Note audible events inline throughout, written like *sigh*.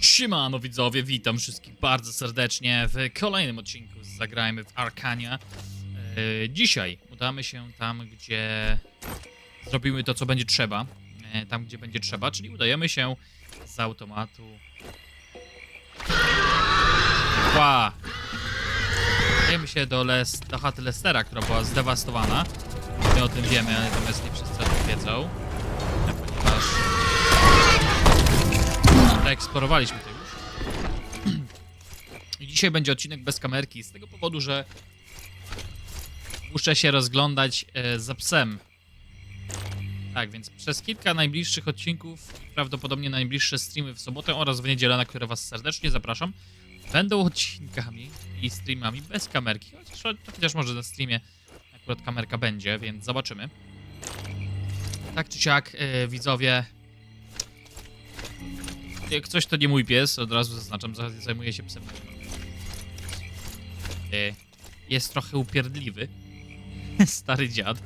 Siemano widzowie, witam wszystkich bardzo serdecznie w kolejnym odcinku z Zagrajmy w Arkania. E, dzisiaj udamy się tam, gdzie zrobimy to, co będzie trzeba. E, tam, gdzie będzie trzeba, czyli udajemy się z automatu. Ła! Udajemy się do, Les do chaty Lestera, która była zdewastowana. My o tym wiemy, natomiast nie wszyscy o tym wiedzą. Eksplorowaliśmy to już. I dzisiaj będzie odcinek bez kamerki, z tego powodu, że muszę się rozglądać e, za psem. Tak, więc przez kilka najbliższych odcinków, prawdopodobnie najbliższe streamy w sobotę oraz w niedzielę, na które was serdecznie zapraszam, będą odcinkami i streamami bez kamerki. Chociaż, chociaż może na streamie akurat kamerka będzie, więc zobaczymy. Tak czy siak, e, widzowie, jak coś to nie mój pies, od razu zaznaczam, za- zajmuję się psem. E, Jest trochę upierdliwy. *laughs* Stary dziad.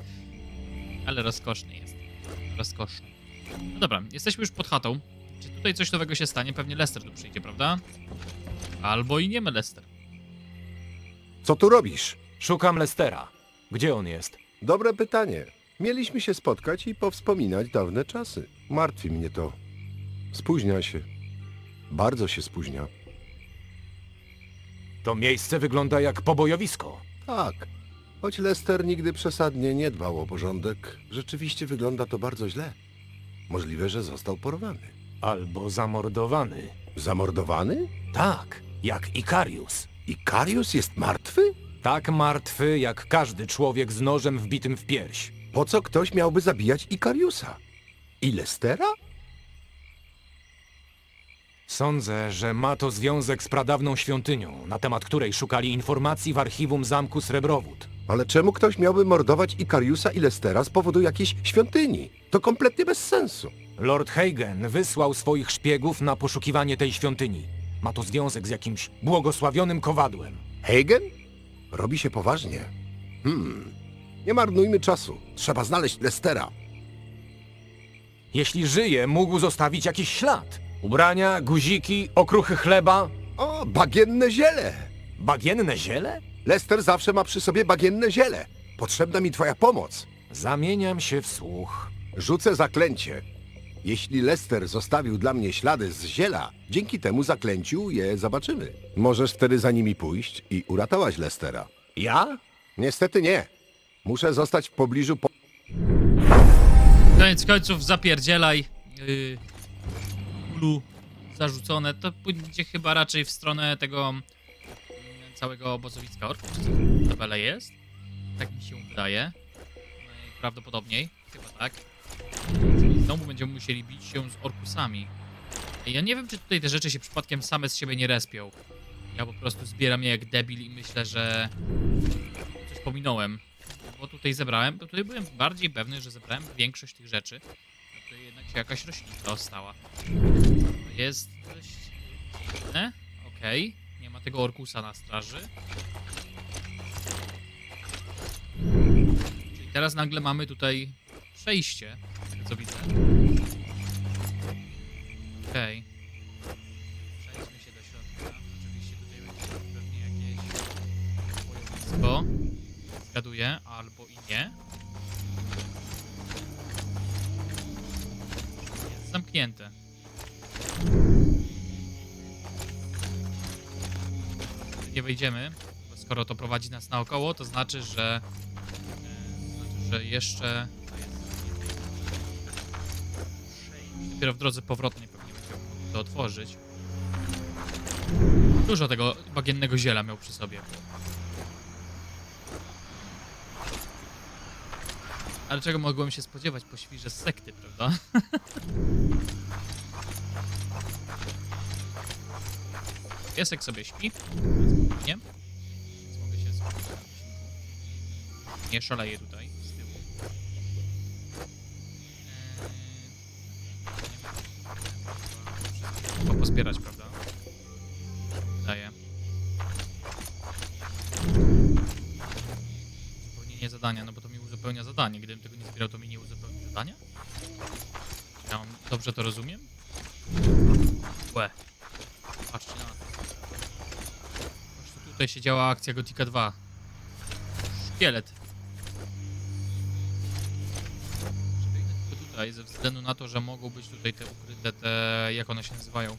Ale rozkoszny jest. Rozkoszny. No dobra, jesteśmy już pod chatą. Czy tutaj coś nowego się stanie? Pewnie Lester tu przyjdzie, prawda? Albo i nie ma Lester. Co tu robisz? Szukam Lestera. Gdzie on jest? Dobre pytanie. Mieliśmy się spotkać i powspominać dawne czasy. Martwi mnie to. Spóźnia się. Bardzo się spóźnia. To miejsce wygląda jak pobojowisko. Tak. Choć Lester nigdy przesadnie nie dbał o porządek, rzeczywiście wygląda to bardzo źle. Możliwe, że został porwany. Albo zamordowany. Zamordowany? Tak, jak Ikarius. I Karius jest martwy? Tak martwy jak każdy człowiek z nożem wbitym w pierś. Po co ktoś miałby zabijać Ikariusa? I Lestera? Sądzę, że ma to związek z pradawną świątynią, na temat której szukali informacji w archiwum zamku Srebrowód. Ale czemu ktoś miałby mordować Ikariusa i Lestera z powodu jakiejś świątyni? To kompletnie bez sensu. Lord Hagen wysłał swoich szpiegów na poszukiwanie tej świątyni. Ma to związek z jakimś błogosławionym kowadłem. Hagen? Robi się poważnie. Hmm. Nie marnujmy czasu. Trzeba znaleźć Lestera. Jeśli żyje, mógł zostawić jakiś ślad. Ubrania, guziki, okruchy chleba, O, bagienne ziele! bagienne ziele? Lester zawsze ma przy sobie bagienne ziele. Potrzebna mi twoja pomoc. Zamieniam się w słuch. Rzucę zaklęcie. Jeśli Lester zostawił dla mnie ślady z ziela, dzięki temu zaklęciu je zobaczymy. Możesz wtedy za nimi pójść i uratować Lestera. Ja? Niestety nie. Muszę zostać w pobliżu po... Koniec końców zapierdzielaj. Yy, zarzucone. To pójdzie chyba raczej w stronę tego mm, całego obozowiska orków. Czy co tabela jest? Tak mi się wydaje. Najprawdopodobniej. Chyba tak. Czyli znowu będziemy musieli bić się z orkusami. Ja nie wiem, czy tutaj te rzeczy się przypadkiem same z siebie nie respią. Ja po prostu zbieram je jak debil i myślę, że coś pominąłem. Bo tutaj zebrałem, bo tutaj byłem bardziej pewny, że zebrałem większość tych rzeczy. Się jakaś roślinka ostała. To jest dość dziwne. Okej. Nie ma tego orkusa na straży. Czyli teraz nagle mamy tutaj przejście, co widzę. Okej. Przejdźmy się do środka. Oczywiście tutaj będzie pewnie jakieś. Zgaduję, albo i nie. Zamknięte. Nie wejdziemy, bo skoro to prowadzi nas naokoło, to znaczy, że e, znaczy, że jeszcze. Dopiero w drodze powrotnej pewnie mogli to otworzyć. Dużo tego bagiennego ziela miał przy sobie. Ale czego mogłem się spodziewać po świrze sekty, prawda? Piesek sobie śpi. Nie? Więc mogę się skupić. Nie szaleję tutaj z tyłu. Eee, Chyba pozbierać, prawda? Daję. Uzupełnienie zadania, no bo to uzupełnia zadanie. Gdybym tego nie zbierał, to mi nie uzupełni zadania? Ja mam, dobrze to rozumiem? Łe. Patrzcie na to. Tutaj się działa akcja Gotika 2. Szkielet. Tutaj, ze względu na to, że mogą być tutaj te ukryte, te, jak one się nazywają,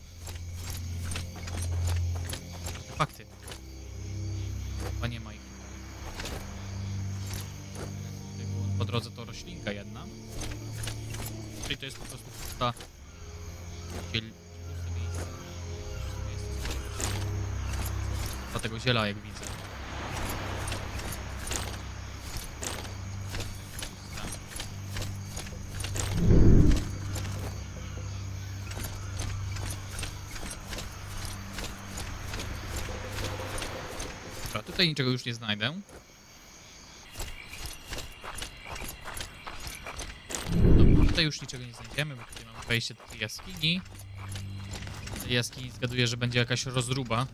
drodze to roślinka jedna. Czyli to jest po prostu pusta... Dlatego ziela, jak widzę. Dobra, tutaj niczego już nie znajdę. Dobra, tutaj już niczego nie znajdziemy, bo tutaj mamy wejście do tej jaskini. Jaskini zgaduję, że będzie jakaś rozruba.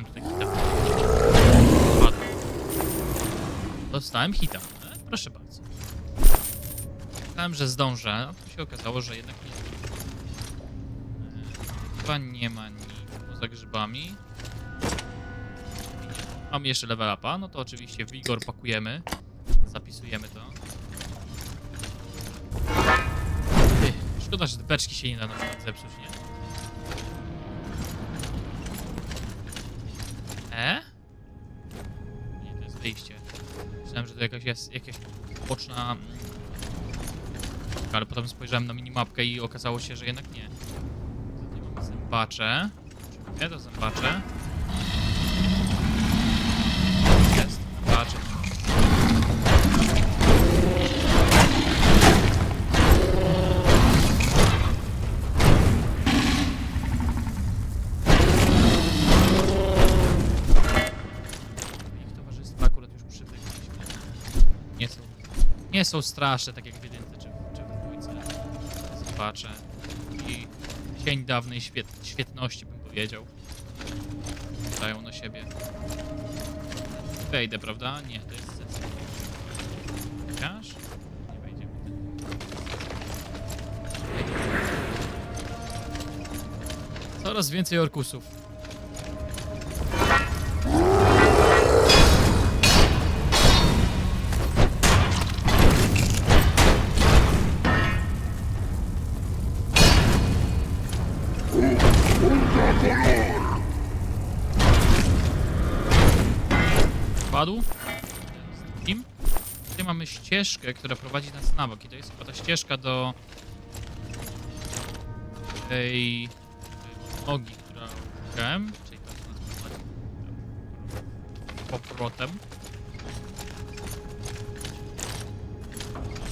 Dostałem tutaj hita. Padł. Dostałem hita. E, proszę bardzo. Myślałem, że zdążę, a tu się okazało, że jednak nie zdążę. E, Chyba nie ma nic poza grzybami. Mam jeszcze level upa, no to oczywiście Vigor pakujemy. Zapisujemy to. Ty, szkoda, że te beczki się nie da na zepsuć, nie? Wyjście. Myślałem, że to jakaś jest jakaś boczna... mm, Ale potem spojrzałem na minimapkę i okazało się, że jednak nie. Tutaj mamy zębacze. Nie, to zębacze. Nie są straszne, tak jak w jedynce czy, czy w dwójce. Zobaczę. I cień dawnej świet, świetności bym powiedział. Dają na siebie. Wejdę, prawda? Nie, to jest sens. Chociaż? Nie wejdzie. Coraz więcej orkusów. Ścieżkę, która prowadzi nas na bok i to jest chyba ta ścieżka do tej tej nogi, którą szukałem, czyli nazwa powrotem.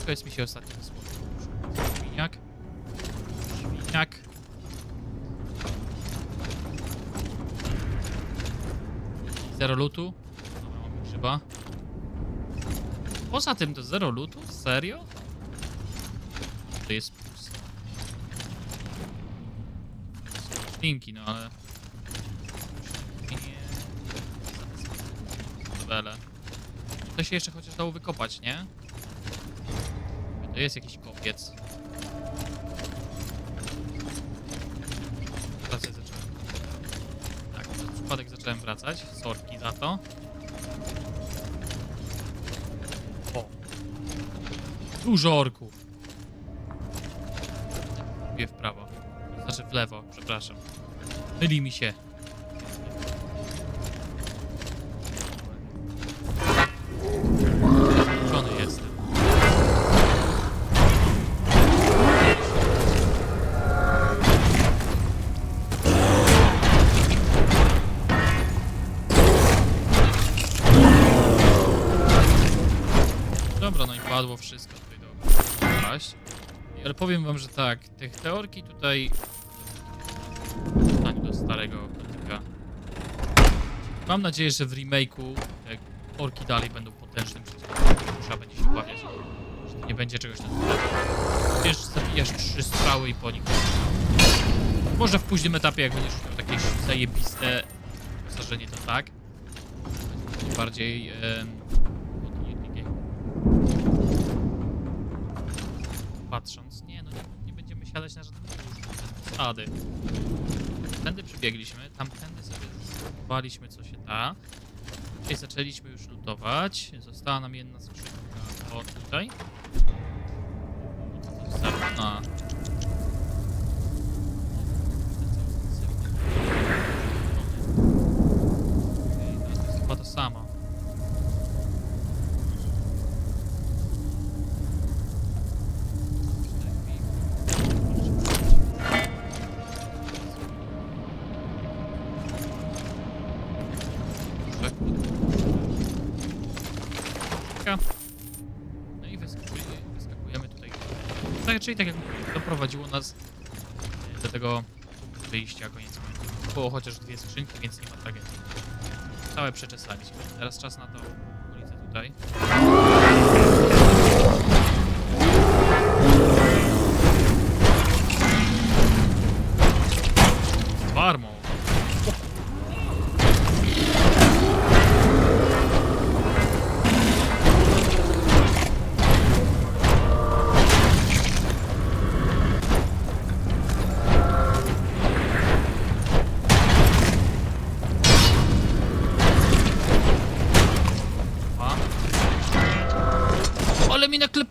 To jest mi się ostatnio wysłał. Świniak. Świniak. Zero lutu. Dobra, mamy grzyba. Poza tym to zero lutu? Serio? To jest pusto. Są Ślinki, no ale... Nie... Wele. To się jeszcze chociaż dało wykopać, nie? To jest jakiś kopiec. Teraz ja zacząłem. Tak, przez przypadek zacząłem wracać. Sorki za to. Dużo orków. Mówię w prawo. Znaczy w lewo, przepraszam. Myli mi się. Tak, tych teorki tutaj porównaniu do starego konika. Mam nadzieję, że w remake'u, jak orki dalej będą potężnym przeciwnikiem. Trzeba będzie się obawiać, że nie będzie czegoś na Wiesz, zabijasz trzy strzały i po nich. Może w późnym etapie, jak będziesz miał takie zajebiste wyposażenie, to tak. Będzie bardziej odpowiednie. Patrząc, nie no, nie, siadać na żadne zasady. Tędy przybiegliśmy, tamtędy sobie zbudowaliśmy co się da. Tutaj zaczęliśmy już lutować. Została nam jedna skrzynka. O, tutaj. A. czyli tak jak doprowadziło nas do tego wyjścia koniec końców. Było chociaż dwie skrzynki, więc nie ma tragedii. Całe przeczesaliśmy. Teraz czas na tą ulicę tutaj.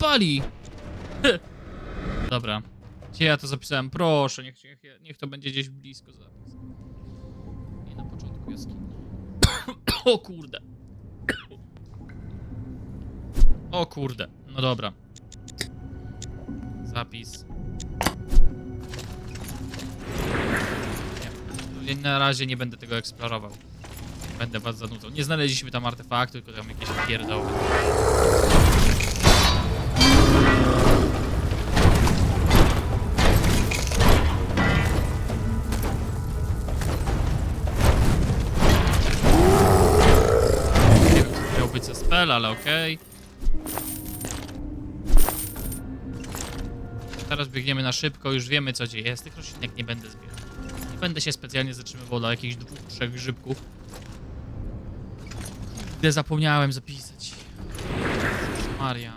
Naklepali! *laughs* Dobra. Gdzie ja to zapisałem? Proszę, niech, niech, niech to będzie gdzieś blisko zapis. Nie na początku jaskini. *coughs* o kurde. *coughs* O kurde. No dobra. Zapis. Nie. Na razie nie będę tego eksplorował. Będę was zanudzał. Nie znaleźliśmy tam artefaktu, tylko tam jakieś pierdoły. Spell, ale okej. Teraz biegniemy na szybko, już wiemy co gdzie jest. Tych roślinek nie będę zbierał. Nie będę się specjalnie zatrzymywał dla jakichś dwóch, trzech grzybków. Gdy zapomniałem zapisać. Maria.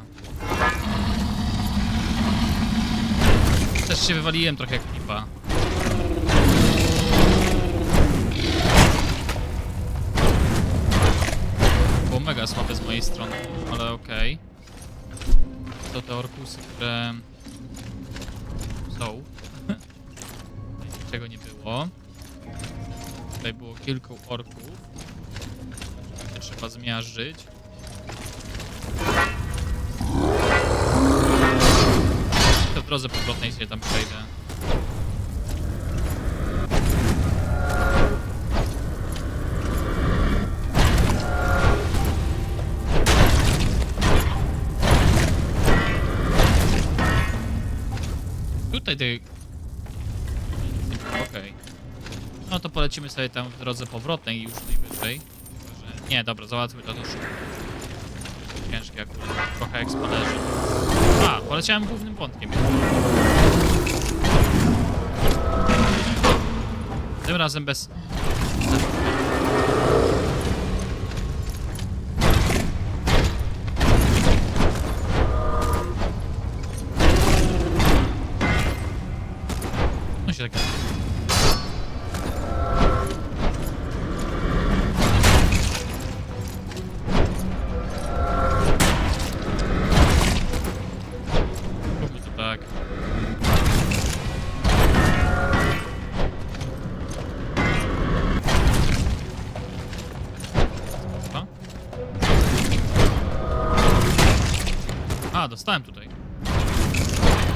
Też się wywaliłem trochę jak pipa. Mega słabe z mojej strony, ale okej. To te orkusy, które są. *laughs* Czego nie było. Tutaj było kilku orków. Które trzeba zmiażdżyć. To w drodze powrotnej się tam przejdę. Ty... Okej. No to polecimy sobie tam w drodze powrotnej już najwyżej. Nie, dobra, załatwmy to już. Ciężkie akurat. Trochę eksploderzy. A, poleciałem głównym wątkiem. Tym razem bez... A, dostałem tutaj.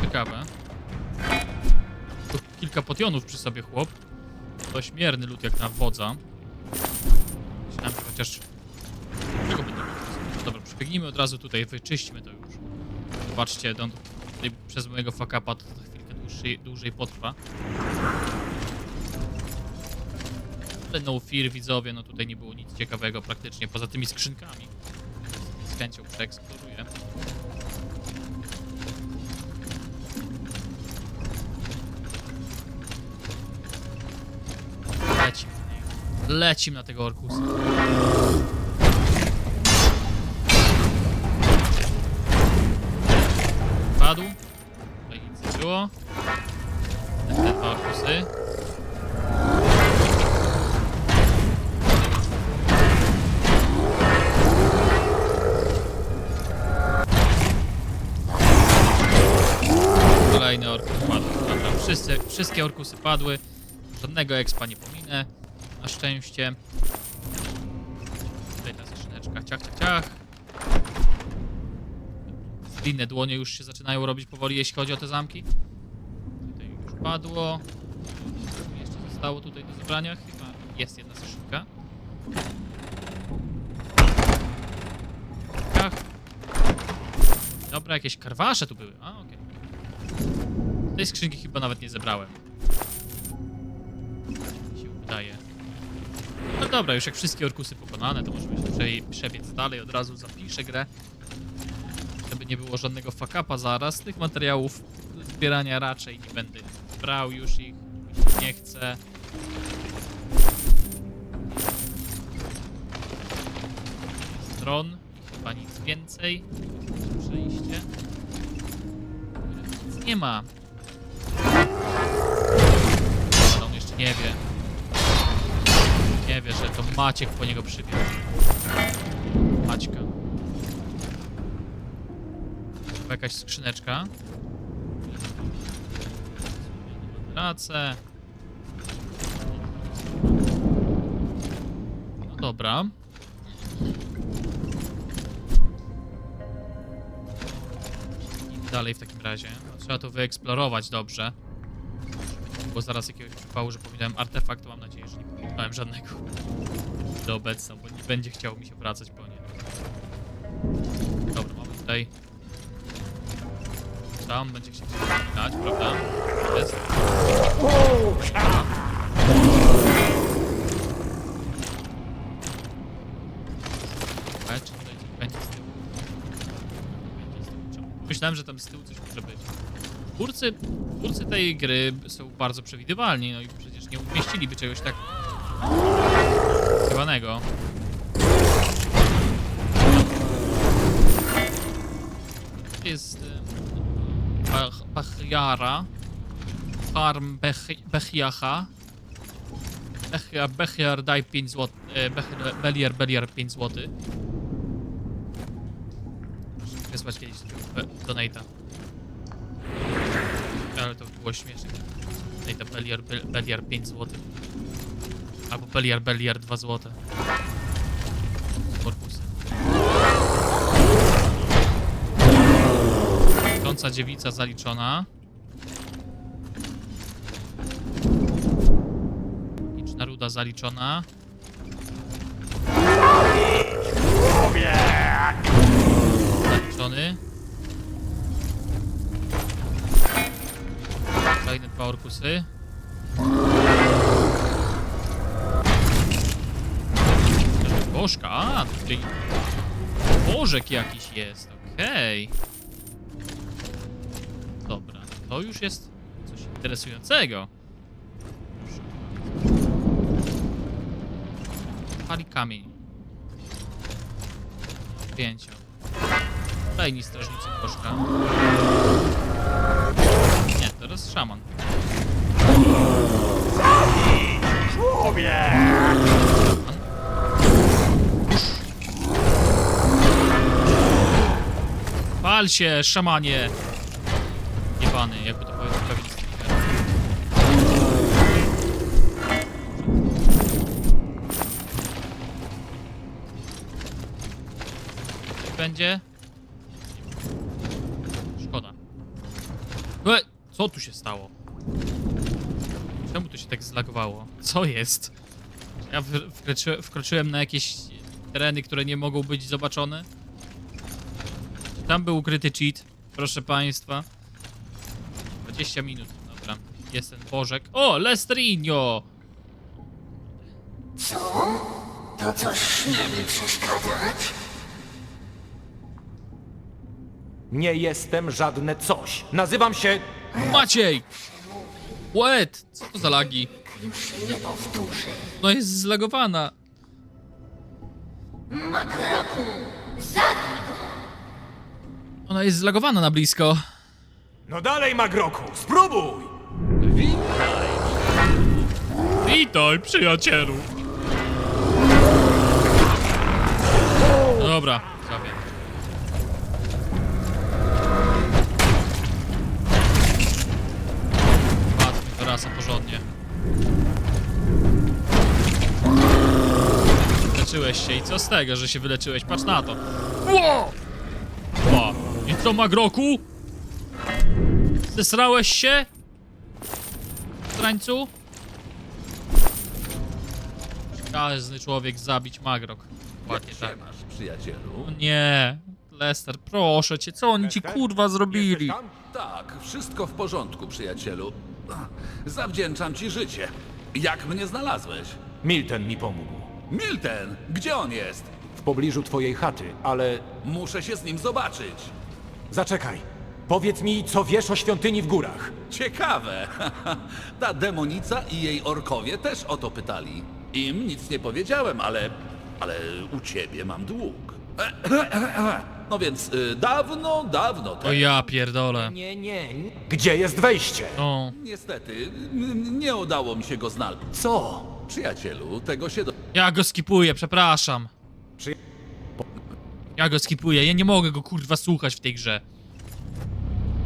Ciekawe. Tu kilka potionów przy sobie chłop. To śmierny lud jak na wodza. Myślałem, że chociaż... Czego było? No dobra, przebiegnijmy od razu tutaj, wyczyśćmy to już. Zobaczcie, tutaj przez mojego fakapa to za chwilkę dłużej, dłużej potrwa. Ale no fear, widzowie, no tutaj nie było nic ciekawego praktycznie, poza tymi skrzynkami. Z chęcią przeeksploruję. Lecim na tego Orkusa. Padł. Tutaj nic nie było. Te dwa Orkusy. Kolejny orkus padł. Wszyscy, wszystkie orkusy padły. Żadnego expa nie pominę. Szczęście. Tutaj ta skrzyneczka. Ciach, ciach, ciach. Inne dłonie już się zaczynają robić powoli, jeśli chodzi o te zamki. Tutaj już padło. Jeszcze zostało tutaj do zebrania. Chyba jest jedna skrzynka. Ciach. Dobra, jakieś karwasze tu były. A, okej. Tej skrzynki chyba nawet nie zebrałem. Dobra, już jak wszystkie orkusy pokonane, to możemy się prze przebiec dalej, od razu zapiszę grę. Żeby nie było żadnego fuck-upa zaraz. Tych materiałów zbierania raczej nie będę brał już ich. Nie chcę. Stron. Chyba nic więcej. Przejście. Nic nie ma. On jeszcze nie wie. Nie wie, że to Maciek po niego przybiegł. Maćka. Jakaś skrzyneczka. Pracę. No dobra. Dalej w takim razie. No, trzeba to wyeksplorować dobrze. Bo zaraz jakiegoś przypału, że pominąłem artefakt, to mam nadzieję, że nie pominąłem żadnego. Do obecna, bo nie będzie chciało mi się wracać po nie. Dobra, mamy tutaj... Tam będzie chciał się wspominać, prawda? Jest. Będzie z tyłu? Będzie z tyłu. Myślałem, że tam z tyłu coś może być. Twórcy, twórcy tej gry są bardzo przewidywalni, no i przecież nie umieściliby czegoś tak To jest Bachiara, Farm Bech- Bechiacha. Bechiar, Bechiar daj 5 zł. E, Beliar, Beliar 5 zł. Muszę wysłać kiedyś donate'a. Ale to było śmieszne. Tutaj to Beliar, Bel- Beliar 5 zł. Albo Beliar, Beliar 2 zł. Korpusy. Końca dziewica zaliczona. Liczna ruda zaliczona. Zaliczony. Kolejne dwa orkusy. Bożka, a tutaj Bożek jakiś jest, okej. Dobra, to już jest coś interesującego. Pali kamień. Pięcio. Kolejni strażnicy Bożka. Nie, teraz szaman. Pal się, szamanie! Jebany, jakby to powiedział. Coś będzie? Szkoda. E, co tu się stało? Czemu to się tak zlagowało? Co jest? Ja wkroczy, wkroczyłem na jakieś tereny, które nie mogą być zobaczone? Tam był ukryty cheat, proszę państwa. 20 minut, dobra. Jest ten Bożek. O, Lestrinio! Co? To coś śmie mi przeszkadzać? Nie jestem żadne coś. Nazywam się... Maciej! What? Co to za lagi? Już się nie powtórzy. No jest zlagowana. Magraku, zabij Ona jest zlagowana na blisko. No dalej, Magroku, spróbuj! Witaj, przyjacielu. No Dobra, zrobię. Patrz, to rasa porządnie. Wyleczyłeś się i co z tego, że się wyleczyłeś? Patrz na to. Ło! Ła. I co, Magroku? Zesrałeś się? Strańcu? Każdy człowiek zabić Magrok. Ładnie tak. masz, przyjacielu? O Nie, Lester, proszę cię, co oni ci kurwa zrobili? Tam? Tak, wszystko w porządku, przyjacielu. Zawdzięczam ci życie. Jak mnie znalazłeś? Milton mi pomógł. Milton! Gdzie on jest? W pobliżu twojej chaty, ale... Muszę się z nim zobaczyć. Zaczekaj. Powiedz mi, co wiesz o świątyni w górach. Ciekawe. *laughs* Ta demonica i jej orkowie też o to pytali. Im nic nie powiedziałem, ale... ale u ciebie mam dług. *clears throat* No więc y, dawno, dawno O temu. ja pierdolę. Nie, nie. Gdzie jest wejście? O, Niestety, n- nie udało mi się go znaleźć. Co? Przyjacielu, tego się do... ja go skipuję, przepraszam. Ja go skipuję, ja nie mogę go kurwa słuchać w tej grze.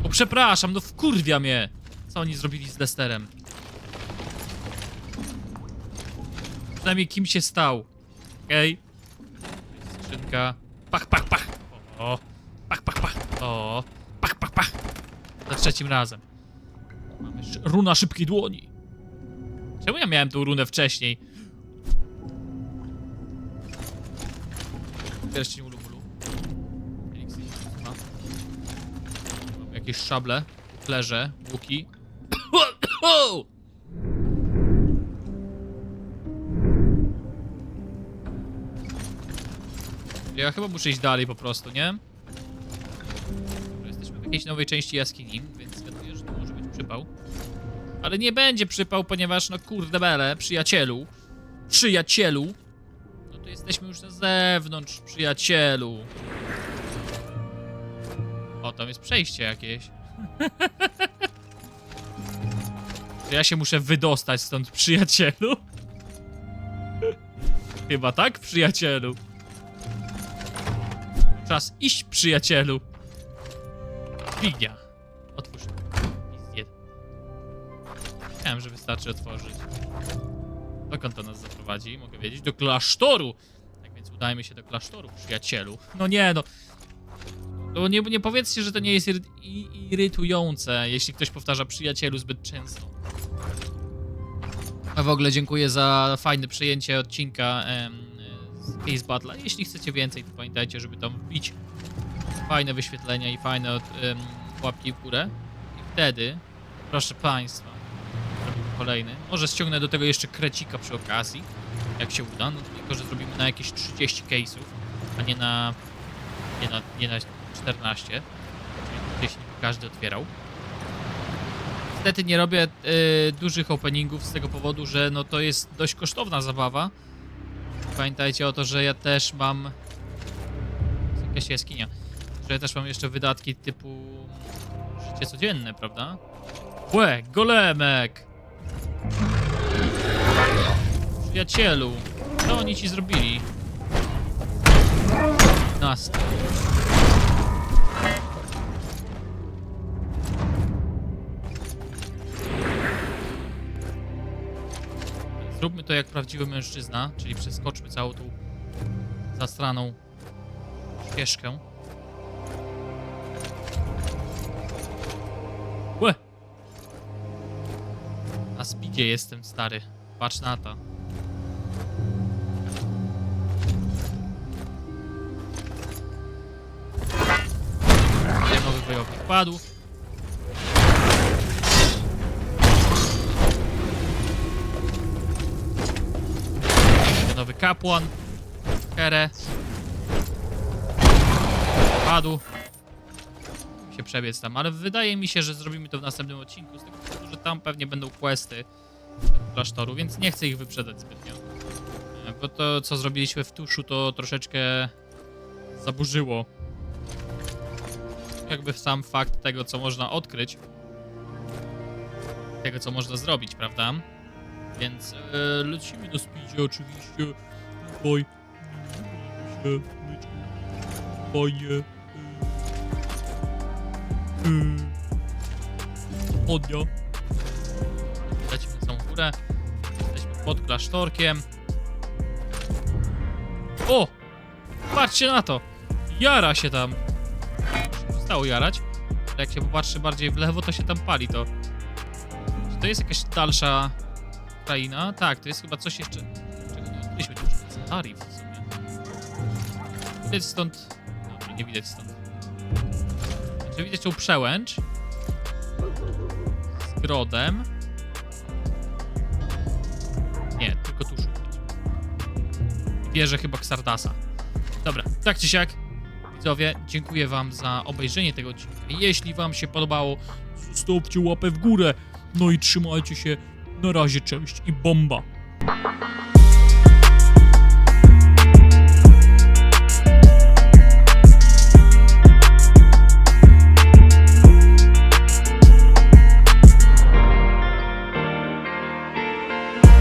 O przepraszam, no wkurwia mnie. Co oni zrobili z Lesterem? Przynajmniej kim się stał. Okej. Skrzynka. Pach, pach, pach. O. Pach, pach, pach. O. Pach, pach, pach. Za trzecim razem. Mamy runa szybkiej dłoni. Czemu ja miałem tą runę wcześniej? Pierścień jakieś szable, flerze, łuki. Ja chyba muszę iść dalej po prostu, nie? Jesteśmy w jakiejś nowej części jaskini, więc zgaduję, że to może być przypał. Ale nie będzie przypał, ponieważ, no kurde bele, przyjacielu. Przyjacielu. No to jesteśmy już na zewnątrz, przyjacielu. O, tam jest przejście jakieś. *laughs* Czy ja się muszę wydostać stąd, przyjacielu? *laughs* Chyba tak, przyjacielu. Czas iść, przyjacielu. Dźwignia. Otwórz. Myślałem, że wystarczy otworzyć. Dokąd to nas zaprowadzi? Mogę wiedzieć. Do klasztoru! Tak więc udajmy się do klasztoru, przyjacielu. No nie, no. No nie, nie powiedzcie, że to nie jest irytujące, jeśli ktoś powtarza przyjacielu zbyt często. A w ogóle dziękuję za fajne przyjęcie odcinka em, z Case Battle. Jeśli chcecie więcej, to pamiętajcie, żeby tam wbić fajne wyświetlenia i fajne od, em, łapki w górę. I wtedy, proszę Państwa, kolejny. Może ściągnę do tego jeszcze krecika przy okazji, jak się uda. No tylko, że zrobimy na jakieś 30 case'ów, a nie na, nie na, nie na 14. Czyli jeśli każdy otwierał. Niestety nie robię y, dużych openingów z tego powodu, że no to jest dość kosztowna zabawa. Pamiętajcie o to, że ja też mam... Jakaś jaskinia. Że ja też mam jeszcze wydatki typu życie codzienne, prawda? Łe, golemek! Przyjacielu, co oni ci zrobili? Nas. Zróbmy to jak prawdziwy mężczyzna, czyli przeskoczmy całą tą zastraną ścieżkę. Łe! Na speedzie jestem, stary. Patrz na to. Nowy wojownik padł. Kapłan Kere padł się przebiec tam, ale wydaje mi się, że zrobimy to w następnym odcinku, z tego powodu, że tam pewnie będą questy klasztoru, więc nie chcę ich wyprzedać zbytnio. E, Bo to, co zrobiliśmy w tuszu, to troszeczkę zaburzyło jakby sam fakt tego, co można odkryć, tego, co można zrobić, prawda? Więc e, lecimy do speedzie oczywiście. Się myć. Fajnie. Yy. Podnia. Lecimy na samą górę. Jesteśmy pod klasztorkiem. O! Patrzcie na to! Jara się tam. Stało jarać. Jak się popatrzy bardziej w lewo, to się tam pali to. Czy to jest jakaś dalsza kraina? Tak, to jest chyba coś jeszcze. Czego nie odkryliśmy? Tarif w sumie. Widać stąd. Dobra, nie widać stąd. Znaczy widać tą przełęcz. Z grodem. Nie, tylko tu szukać. Wieżę chyba Xardasa. Dobra, tak czy siak. Widzowie, dziękuję wam za obejrzenie tego odcinka. Jeśli wam się podobało, zostawcie łapę w górę. No i trzymajcie się. Na razie, cześć i bomba.